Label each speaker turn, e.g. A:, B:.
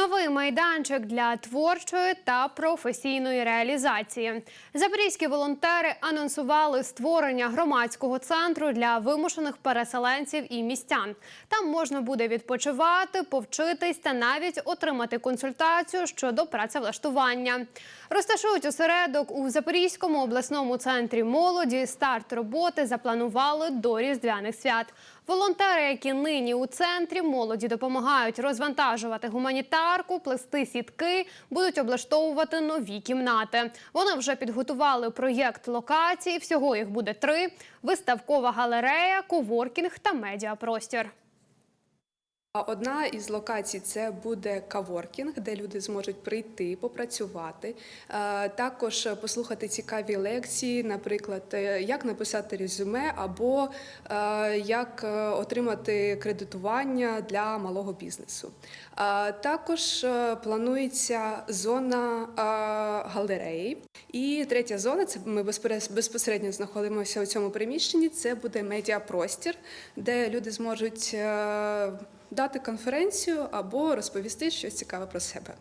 A: Новий майданчик для творчої та професійної реалізації. Запорізькі волонтери анонсували створення громадського центру для вимушених переселенців і містян. Там можна буде відпочивати, повчитись та навіть отримати консультацію щодо працевлаштування. Розташують осередок у Запорізькому обласному центрі молоді. Старт роботи запланували до різдвяних свят. Волонтери, які нині у центрі молоді допомагають розвантажувати гуманітарку, плести сітки, будуть облаштовувати нові кімнати. Вони вже підготували проєкт локації. Всього їх буде три: виставкова галерея, коворкінг та медіапростір.
B: Одна із локацій це буде каворкінг, де люди зможуть прийти, попрацювати, Е, також послухати цікаві лекції, наприклад, е, як написати резюме або е, як отримати кредитування для малого бізнесу. Також планується зона галереї. І третя зона це ми безпосередньо знаходимося у цьому приміщенні. Це буде медіапростір, де люди зможуть дати конференцію або розповісти щось цікаве про себе.